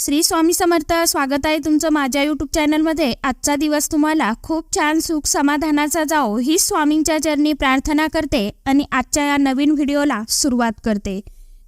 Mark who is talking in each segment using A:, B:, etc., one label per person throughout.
A: श्री स्वामी समर्थ स्वागत आहे तुमचं माझ्या यूट्यूब चॅनलमध्ये आजचा दिवस तुम्हाला खूप छान सुख समाधानाचा जाओ ही स्वामींच्या चरणी प्रार्थना करते आणि आजच्या या नवीन व्हिडिओला सुरुवात करते.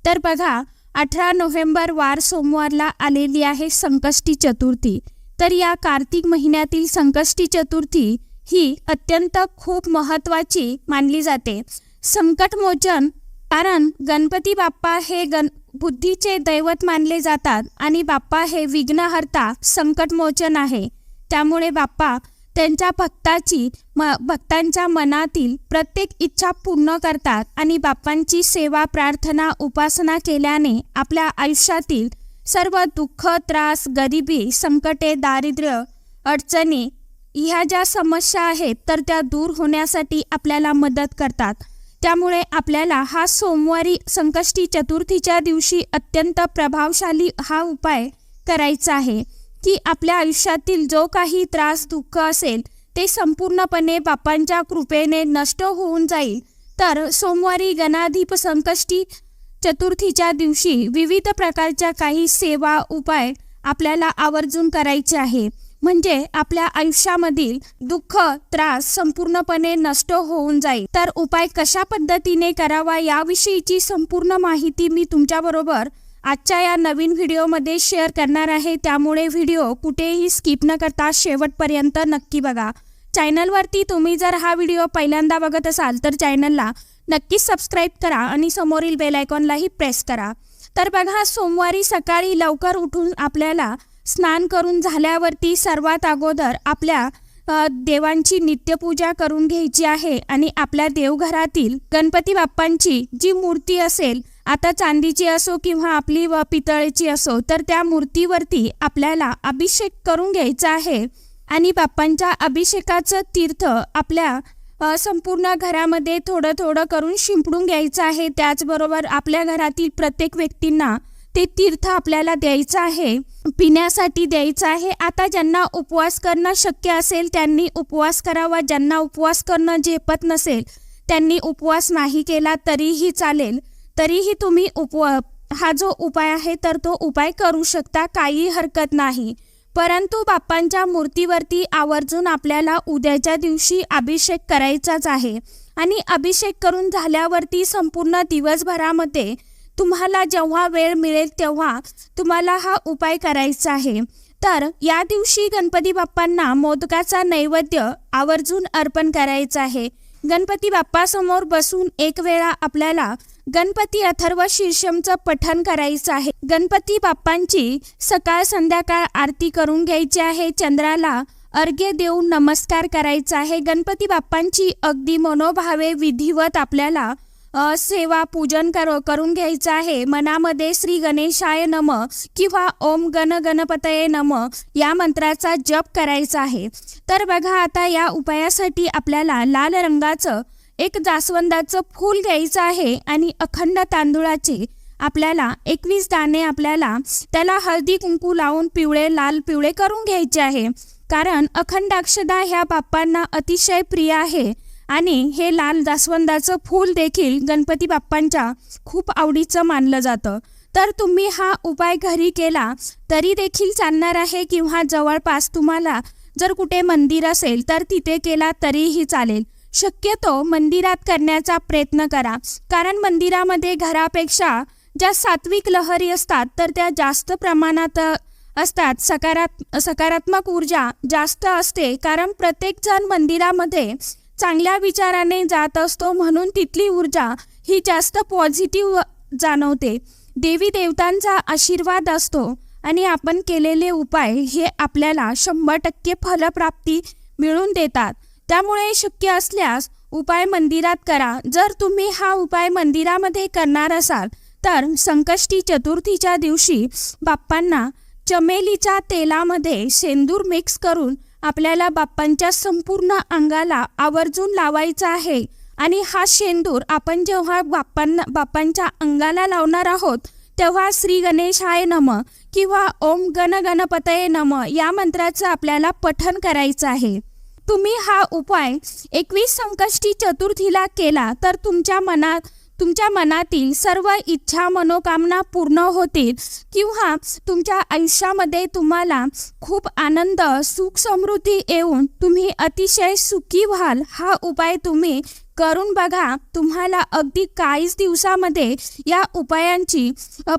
A: तर बघा अठरा नोव्हेंबर वार सोमवारला आलेली आहे संकष्टी चतुर्थी. तर या कार्तिक महिन्यातील संकष्टी चतुर्थी ही अत्यंत खूप महत्त्वाची मानली जाते. संकटमोचन कारण गणपती बाप्पा हे गण बुद्धीचे दैवत मानले जातात आणि बाप्पा हे विघ्नहर्ता संकटमोचन आहे. त्यामुळे बाप्पा त्यांच्या भक्ताची म भक्तांच्या मनातील प्रत्येक इच्छा पूर्ण करतात आणि बाप्पांची सेवा प्रार्थना उपासना केल्याने आपल्या आयुष्यातील सर्व दुःख त्रास गरिबी संकटे दारिद्र्य अडचणी ह्या ज्या समस्या आहेत तर त्या दूर होण्यासाठी आपल्याला मदत करतात. त्यामुळे आपल्याला हा सोमवारी संकष्टी चतुर्थीच्या दिवशी अत्यंत प्रभावशाली हा उपाय करायचा आहे की आपल्या आयुष्यातील जो काही त्रास दुःख असेल ते संपूर्णपणे बापांच्या कृपेने नष्ट होऊन जाईल. तर सोमवारी गणाधीप संकष्टी चतुर्थीच्या दिवशी विविध प्रकारच्या काही सेवा उपाय आपल्याला आवर्जून करायचे आहे. म्हणजे आपल्या आयुष्यामधील दुःख त्रास संपूर्णपणे नष्ट होऊन जाईल. तर उपाय कशा पद्धतीने करावा याविषयीची संपूर्ण माहिती मी तुमच्याबरोबर आजच्या या नवीन व्हिडिओमध्ये शेअर करणार आहे. त्यामुळे व्हिडिओ कुठेही स्किप न करता शेवटपर्यंत नक्की बघा. चॅनलवरती तुम्ही जर हा व्हिडिओ पहिल्यांदा बघत असाल तर चॅनलला नक्कीच सबस्क्राईब करा आणि समोरील बेल आयकॉनलाही प्रेस करा. तर बघा सोमवारी सकाळी लवकर उठून आपल्याला स्नान करून झाल्यावरती सर्वात अगोदर आपल्या देवांची नित्यपूजा करून घ्यायची आहे आणि आपल्या देवघरातील गणपती बाप्पांची जी मूर्ती असेल आता चांदीची असो किंवा आपली व पितळेची असो तर त्या मूर्तीवरती आपल्याला अभिषेक करून घ्यायचा आहे आणि बाप्पांच्या अभिषेकाचं तीर्थ आपल्या संपूर्ण घरामध्ये थोडं थोडं करून शिंपडून घ्यायचं आहे. त्याचबरोबर आपल्या घरातील प्रत्येक व्यक्तींना ते तीर्थ आपल्याला द्यायचं आहे पिण्यासाठी द्यायचं आहे. आता ज्यांना उपवास करणं शक्य असेल त्यांनी उपवास करावा. ज्यांना उपवास करणं झेपत नसेल त्यांनी उपवास नाही केला तरीही चालेल. तरीही तुम्ही उपवा हा जो उपाय आहे तर तो उपाय करू शकता काही हरकत नाही. परंतु बाप्पांच्या मूर्तीवरती आवर्जून आपल्याला उद्याच्या दिवशी अभिषेक करायचाच आहे. आणि अभिषेक करून झाल्यावरती संपूर्ण दिवसभरामध्ये तुम्हाला जेव्हा वेळ मिळेल तेव्हा तुम्हाला हा उपाय करायचा आहे. तर या दिवशी गणपती बाप्पांना मोदकाचा नैवेद्य आवर्जून अर्पण करायचा आहे. गणपती बाप्पासमोर बसून एक वेळा आपल्याला गणपती अथर्व शीर्षमचं पठण करायचं आहे. गणपती बाप्पांची सकाळ संध्याकाळ आरती करून घ्यायची आहे. चंद्राला अर्घ्य देऊन नमस्कार करायचा आहे. गणपती बाप्पांची अगदी मनोभावे विधिवत आपल्याला सेवा पूजन कर करून घ्यायचं आहे. मनामध्ये श्री गणेशाय नम किंवा ओम गण गणपतये नम या मंत्राचा जप करायचा आहे. तर बघा आता या उपायासाठी आपल्याला लाल रंगाचं एक जास्वंदाचं फूल घ्यायचं आहे आणि अखंड तांदूळाचे आपल्याला एकवीस दाणे आपल्याला त्याला हळदी कुंकू लावून पिवळे लाल पिवळे करून घ्यायचे आहे. कारण अखंड अक्षदा ह्या बाप्पांना अतिशय प्रिय आहे. आणि हे लाल जास्वंदाचं फूल देखील गणपती बाप्पांच्या खूप आवडीचं मानलं जातं. तर तुम्ही हा उपाय घरी केला तरी देखील चालणार आहे किंवा जवळपास तुम्हाला जर कुठे मंदिर असेल तर तिथे केला तरीही चालेल. शक्यतो मंदिरात करण्याचा प्रयत्न करा. कारण मंदिरामध्ये घरापेक्षा ज्या सात्विक लहरी असतात तर त्या जास्त प्रमाणात असतात. सकारात सकारात्मक ऊर्जा जास्त असते. कारण प्रत्येकजण मंदिरामध्ये चांगल्या विचाराने जात असतो म्हणून तिथली ऊर्जा ही जास्त पॉझिटिव्ह जाणवते. देवी देवतांचा आशीर्वाद असतो आणि आपण केलेले उपाय हे आपल्याला शंभर टक्के फलप्राप्ती मिळून देतात. त्यामुळे शक्य असल्यास उपाय मंदिरात करा. जर तुम्ही हा उपाय मंदिरामध्ये करणार असाल तर संकष्टी चतुर्थीच्या दिवशी बाप्पांना चमेलीच्या तेलामध्ये सेंदूर मिक्स करून आपल्याला बाप्पांच्या संपूर्ण अंगाला आवर्जून लावायचा आहे. आणि हा शेंदूर आपण जेव्हा बाप्पांना बाप्पांच्या अंगाला लावणार आहोत तेव्हा श्री गणेशाय नम किंवा ओम गण गणपतये नम या मंत्राचं आपल्याला पठन करायचं आहे. तुम्ही हा उपाय एकवीस संकष्टी चतुर्थीला केला तर तुमच्या मनात तुमच्या मनातील सर्व इच्छा मनोकामना पूर्ण होतील किंवा तुमच्या आयुष्यामध्ये तुम्हाला खूप आनंद सुख समृद्धी येऊन तुम्ही अतिशय सुखी व्हाल हा उपाय तुम्ही करून बघा. तुम्हाला अगदी काहीच दिवसामध्ये या उपायांची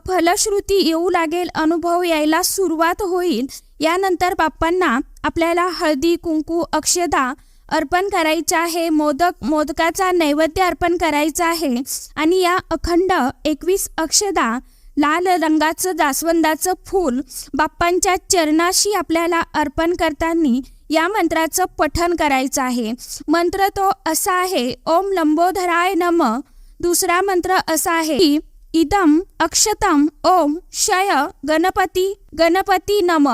A: फलश्रुती येऊ लागेल अनुभव यायला सुरुवात होईल. यानंतर बाप्पांना आपल्याला हळदी कुंकू अक्षदा अर्पण करायचं आहे. मोदक मोदकाचा नैवेद्य अर्पण करायचा आहे. आणि या अखंड एकवीस अक्षदा लाल रंगाचं जास्वंदाचं फूल बाप्पांच्या चरणाशी आपल्याला अर्पण करताना या मंत्राचं पठन करायचं आहे. मंत्र तो असा आहे ओम लंबोधराय नम. दुसरा मंत्र असा आहे की इदम अक्षतम ओम शय गणपती गणपती नम.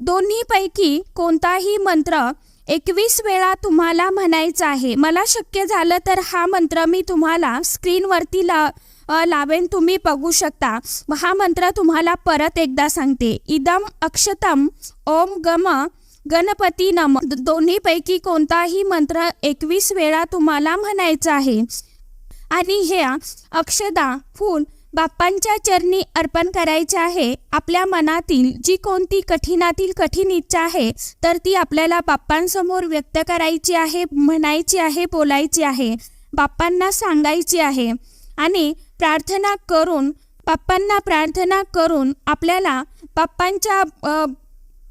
A: दोन्हीपैकी कोणताही मंत्र एकवीस वेळा तुम्हाला म्हणायचं आहे. मला शक्य झालं तर हा मंत्र मी तुम्हाला स्क्रीनवरती ला लावेन तुम्ही बघू शकता. हा मंत्र तुम्हाला परत एकदा सांगते. इदम अक्षतम ओम गम गणपती नम. द- दोन्हीपैकी कोणताही मंत्र एकवीस वेळा तुम्हाला म्हणायचा आहे. आणि हे अक्षदा फूल बाप्पांच्या चरणी अर्पण करायचे आहे. आपल्या मनातील जी कोणती कठीणातील कठीण इच्छा आहे तर ती आपल्याला बाप्पांसमोर व्यक्त करायची आहे म्हणायची आहे बोलायची आहे. बाप्पांना सांगायची आहे. आणि प्रार्थना करून बाप्पांना प्रार्थना करून आपल्याला बाप्पांच्या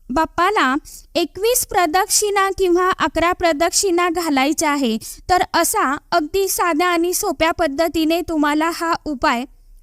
A: बाप्पाला एकवीस प्रदक्षिणा किंवा अकरा प्रदक्षिणा घालायच्या आहे. तर असा अगदी साध्या आणि सोप्या पद्धतीने तुम्हाला हा उपाय